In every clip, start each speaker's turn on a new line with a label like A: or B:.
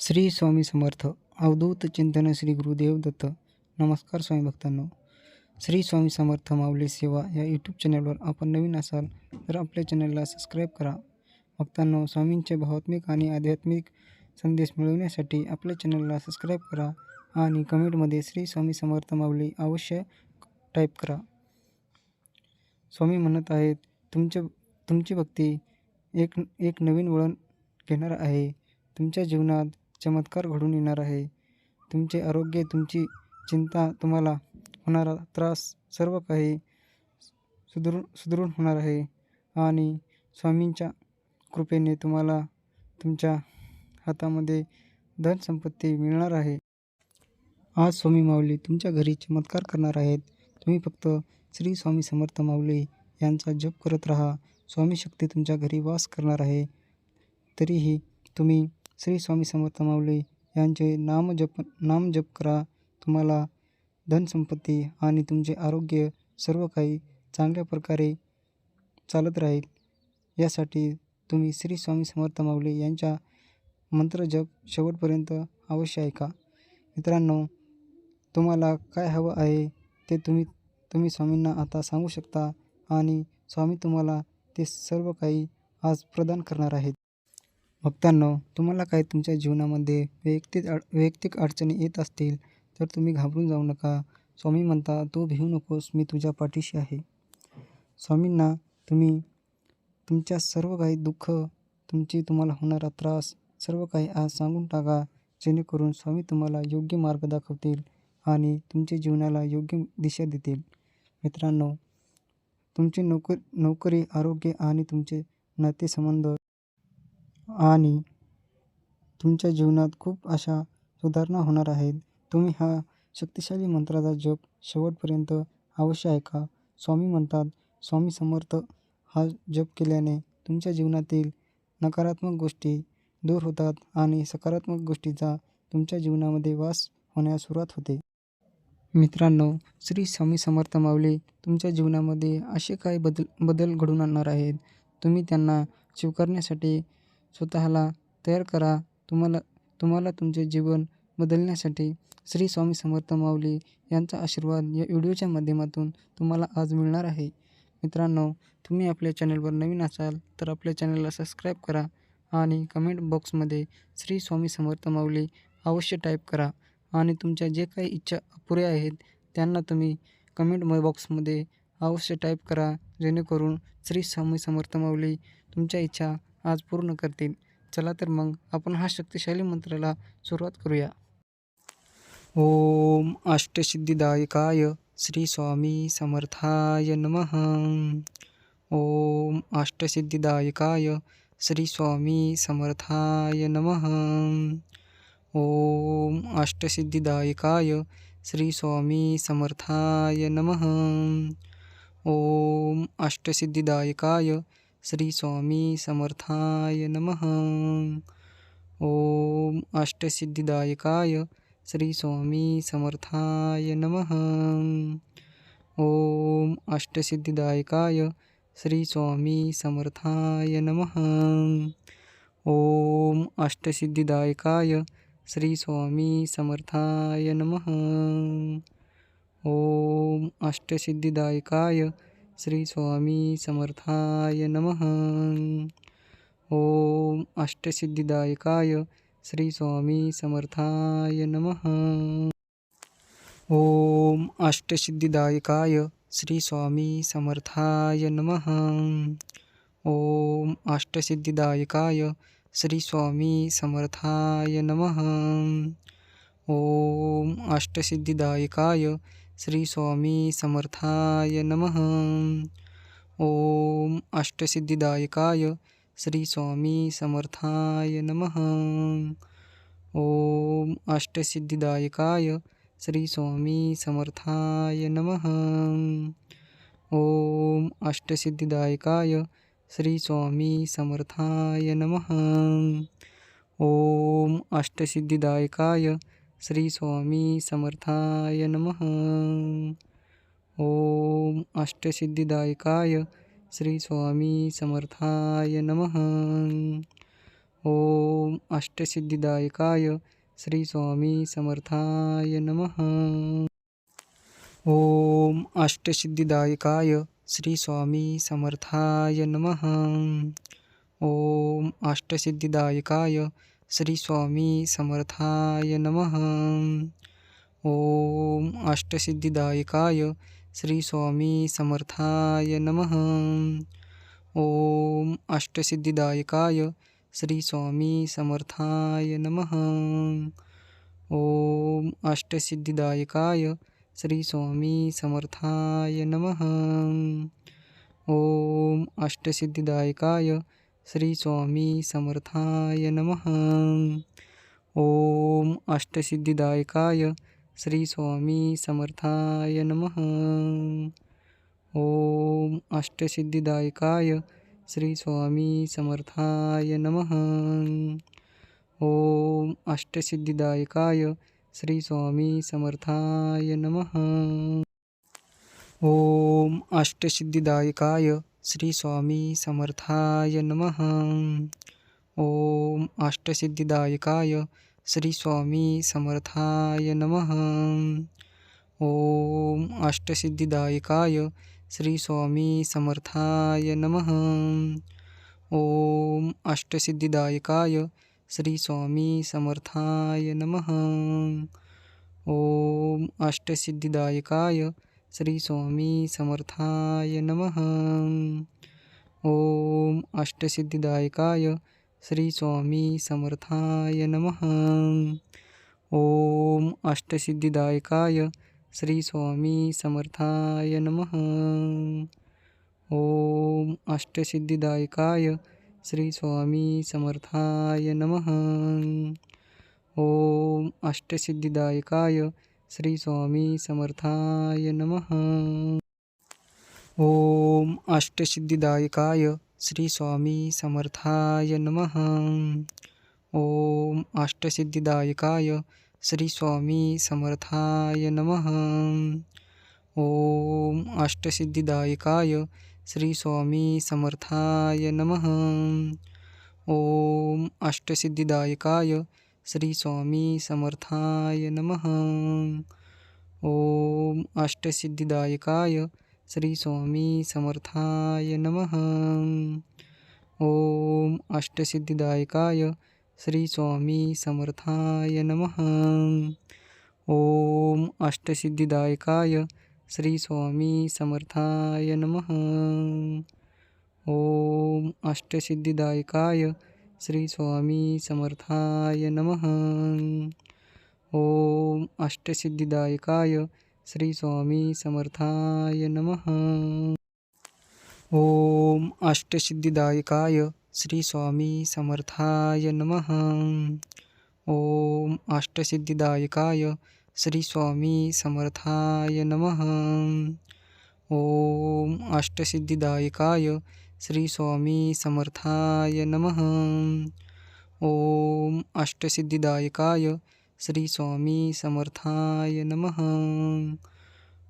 A: श्री स्वामी समर्थ अवधूत चिंतन श्री गुरुदेव दत्त. नमस्कार स्वामी भक्तांनो. श्री स्वामी समर्थ माऊली सेवा या यूट्यूब चॅनलवर आपण नवीन असाल तर आपल्या चॅनलला सबस्क्राईब करा. भक्तांनो स्वामींचे भावात्मिक आणि आध्यात्मिक संदेश मिळवण्यासाठी आपल्या चॅनलला सबस्क्राईब करा आणि कमेंटमध्ये श्री स्वामी समर्थ माऊली अवश्य टाईप करा. स्वामी म्हणत आहेत तुमचे तुमची भक्ती एक एक नवीन वळण घेणार आहे. तुमच्या जीवनात चमत्कार घडून येणार आहे. तुमचे आरोग्य तुमची चिंता तुम्हाला होणारा त्रास सर्व काही सुदृढ सुदृढ होणार आहे. आणि स्वामींच्या कृपेने तुम्हाला तुमच्या हातामध्ये धनसंपत्ती मिळणार आहे. आज स्वामी माऊली तुमच्या घरी चमत्कार करणार आहेत. तुम्ही फक्त श्री स्वामी समर्थ माऊली यांचा जप करत राहा. स्वामी शक्ती तुमच्या घरी वास करणार आहे. तरीही तुम्ही श्री स्वामी समर्थ माऊली यांचे नाम जप नाम जप करा. तुम्हाला धनसंपत्ती आणि तुमचे आरोग्य सर्व काही चांगल्या प्रकारे चालत राहील. यासाठी तुम्ही श्री स्वामी समर्थ माऊली यांच्या मंत्र जप शेवटपर्यंत अवश्य ऐका. मित्रांनो तुम्हाला काय हवं आहे ते तुम्ही तुम्ही स्वामींना आता सांगू शकता आणि स्वामी तुम्हाला ते सर्व काही आज प्रदान करणार आहेत. भक्तांनो तुम्हाला काही तुमच्या जीवनामध्ये वैयक्तिक अड वैयक्तिक अडचणी येत असतील तर तुम्ही घाबरून जाऊ नका. स्वामी म्हणता तू भिवू नकोस मी तुझ्या पाठीशी आहे. स्वामींना तुम्ही तुमच्या सर्व काही दुःख तुमची तुम्हाला होणारा त्रास सर्व काही आज सांगून टाका जेणेकरून स्वामी तुम्हाला योग्य मार्ग दाखवतील आणि तुमच्या जीवनाला योग्य दिशा देतील. मित्रांनो तुमची नोकर नोकरी आरोग्य आणि तुमचे नातेसंबंध आणि तुमच्या जीवनात खूप अशा सुधारणा होणार आहेत. तुम्ही हा शक्तिशाली मंत्राचा जप शेवटपर्यंत अवश्य ऐका. स्वामी म्हणतात स्वामी समर्थ हा जप केल्याने तुमच्या जीवनातील नकारात्मक गोष्टी दूर होतात आणि सकारात्मक गोष्टीचा तुमच्या जीवनामध्ये वास होण्यास सुरुवात होते. मित्रांनो श्री स्वामी समर्थ माऊली तुमच्या जीवनामध्ये असे काही बदल बदल घडून आणणार आहेत. तुम्ही त्यांना स्वीकारण्यासाठी स्वतःला तयार करा. तुम्हाला तुम्हाला तुमचे जीवन बदलण्यासाठी श्री स्वामी समर्थ माऊली यांचा आशीर्वाद या व्हिडिओच्या माध्यमातून तुम्हाला आज मिळणार आहे. मित्रांनो तुम्ही आपल्या चॅनलवर नवीन असाल तर आपल्या चॅनलला सबस्क्राईब करा आणि कमेंट बॉक्समध्ये श्री स्वामी समर्थ माऊली अवश्य टाईप करा आणि तुमच्या जे काही इच्छा अपुऱ्या आहेत त्यांना तुम्ही कमेंट बॉक्समध्ये अवश्य टाईप करा जेणेकरून श्री स्वामी समर्थ माऊली तुमच्या इच्छा आज पूर्ण करतील. चला तर मग आपण हा शक्तिशाली मंत्राला सुरुवात करूया. ओम अष्टसिद्धिदायकाय श्री स्वामी समर्थाय नमः. ओम अष्टसिद्धिदायकाय श्री स्वामी समर्थाय नमः. ओम अष्टसिद्धिदायकाय श्री स्वामी समर्थाय नमः. ओम अष्टसिद्धिदायकाय श्री स्वामी समर्थाय नम। ओम अष्टसिद्धिदायकाय श्री स्वामी समर्थाय नमः। ओम अष्टसिद्धिदायकाय श्री स्वामी समर्थाय नमः। ओम अष्टसिद्धिदायकाय श्री स्वामी समर्थाय नमः। ओम अष्टसिद्धिदायकाय श्री स्वामी समर्थाय नमः। ओम अष्टसिद्धिदायकाय श्री स्वामी समर्थाय नमः। ओम अष्टसिद्धिदायकाय श्री स्वामी समर्थाय नमः। ओम अष्टसिद्धिदायकाय श्री स्वामी समर्थाय नमः। ओम अष्टसिद्धिदायकाय श्री स्वामी समर्थाय नमः. ओम अष्टसिद्धिदायकाय श्री स्वामी समर्थाय नमः. ओम अष्टसिद्धिदायकाय श्री स्वामी समर्थाय नमः. ओम अष्टसिद्धिदायकाय श्री स्वामी समर्थाय नमः. ओम अष्टसिद्धिदायकाय श्री स्वामी समर्थाय नमः. ओम अष्टसिद्धिदायकाय श्री स्वामी समर्थाय नमः. ओम अष्टसिद्धिदायकाय श्री स्वामी समर्थाय नमः. ओम अष्टसिद्धिदायकाय श्री स्वामी समर्थाय नमः. ओम अष्टसिद्धिदायकाय श्री स्वामी समर्थाय नमः. ओम अष्टसिद्धिदायकाय श्री स्वामी समर्थाय नमः. ओम अष्टसिद्धिदायकाय श्री स्वामी समर्थाय नमः. ओम अष्टसिद्धिदायकाय श्री स्वामी समर्थाय नमः. ओम अष्टसिद्धिदायकाय श्री स्वामी समर्थाय नमः. ओम अष्टसिद्धिदायकाय श्री स्वामी समर्थाय नमः. ओम अष्टसिद्धिदायकाय श्री स्वामी समर्थाय नमः. ओम अष्टसिद्धिदायकाय श्री स्वामी समर्थाय नमः. ओम अष्टसिद्धिदायकाय श्री स्वामी समर्थाय नमः। ओम अष्टसिद्धिदायकाय श्री स्वामी समर्थाय नमः। ओम अष्टसिद्धिदायकाय श्री स्वामी समर्थाय नमः। ओम अष्टसिद्धिदायकाय श्री स्वामी समर्थाय नमः। ओम अष्टसिद्धिदायकाय श्री स्वामी समर्थाय नमः। ओम अष्टसिद्धिदायकाय श्री स्वामी समर्थाय नमः। ओम अष्टसिद्धिदायकाय श्री स्वामी समर्थाय नमः। ओम अष्टसिद्धिदायकाय श्री स्वामी समर्थाय नमः। ओम अष्टसिद्धिदायकाय श्री स्वामी समर्थाय नमः. ओम अष्टसिद्धिदायकाय श्री स्वामी समर्थाय नमः. ओम अष्टसिद्धिदायकाय श्री स्वामी समर्थाय नमः. ओम अष्टसिद्धिदायकाय श्री स्वामी समर्थाय नमः. ओम अष्टसिद्धिदायकाय श्री स्वामी समर्थाय नमः. ओम अष्टसिद्धिदायकाय श्री स्वामी समर्थाय नमः. ओम अष्टसिद्धिदायकाय श्री स्वामी समर्थाय नमः. ओम अष्टसिद्धिदायकाय श्री स्वामी समर्थाय नमः. ओम अष्टसिद्धिदायकाय श्री स्वामी समर्थाय नमः। ओम अष्टसिद्धिदायकाय श्री स्वामी समर्थाय नमः। ओम अष्टसिद्धिदायकाय श्री स्वामी समर्थाय नमः। ओम अष्टसिद्धिदायकाय श्री स्वामी समर्थाय नमः। ओम अष्टसिद्धिदायकाय श्री स्वामी समर्थाय नमः. ओम अष्टसिद्धिदायकाय श्री स्वामी समर्थाय नमः.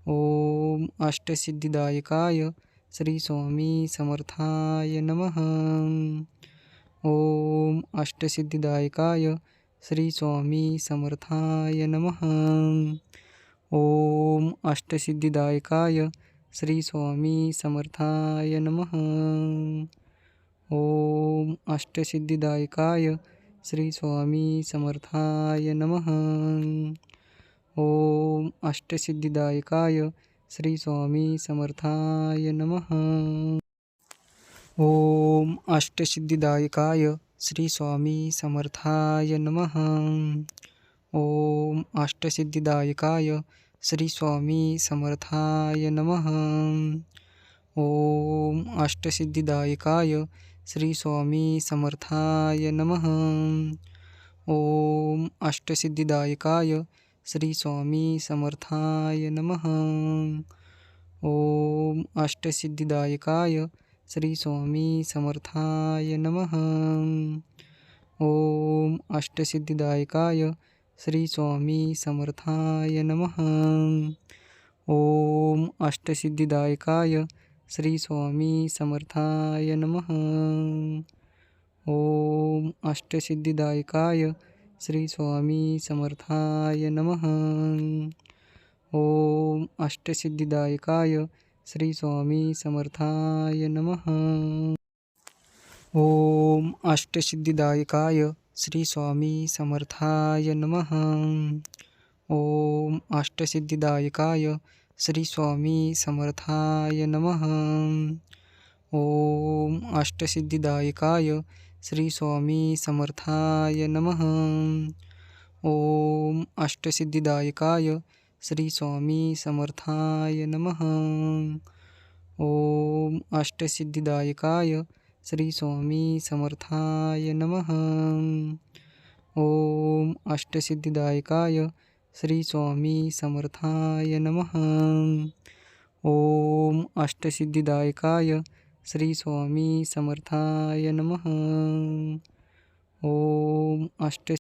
A: ओम अष्टसिद्धिदायकाय श्री स्वामी समर्थाय नमः. ओम अष्टसिद्धिदायकाय श्री स्वामी समर्थाय नमः. ओम अष्टसिद्धिदायकाय श्री स्वामी समर्थाय नमः. ओम अष्टसिद्धिदायकाय श्री स्वामी समर्थाय नमः. ओम अष्टसिद्धिदायकाय श्री स्वामी समर्थाय नमः. ओम अष्टसिद्धिदायकाय श्री स्वामी समर्थाय नमः. ओम अष्टसिद्धिदायकाय श्री स्वामी समर्थाय नमः। ओम अष्टसिद्धिदायकाय श्री स्वामी समर्थाय नमः। ओम अष्टसिद्धिदायकाय श्री स्वामी समर्थाय नमः। ओम अष्टसिद्धिदायकाय श्री स्वामी समर्थाय नमः। ओम अष्टसिद्धिदायकाय श्री स्वामी समर्थाय नमः. ओम अष्टसिद्धिदायकाय श्री स्वामी समर्थाय नमः. ओम अष्टसिद्धिदायकाय श्री स्वामी समर्थाय नमः. ओम अष्टसिद्धिदायकाय श्री स्वामी समर्थाय नमः. ओम अष्टसिद्धिदायकाय श्री स्वामी समर्थाय नमः। ओम अष्टसिद्धिदायकाय श्री स्वामी समर्थाय नमः। ओम अष्टसिद्धिदायकाय श्री स्वामी समर्थाय नमः। ओम अष्टसिद्धिदायकाय श्री स्वामी समर्थाय नमः। ओम अष्टसिद्धिदायकाय श्री स्वामी समर्थाय नमः ओम अष्टसिद्धिदायकाय श्री स्वामी समर्थाय नमः ओम अष्टसिद्धिदायकाय श्री स्वामी समर्थाय नमः ओम अष्ट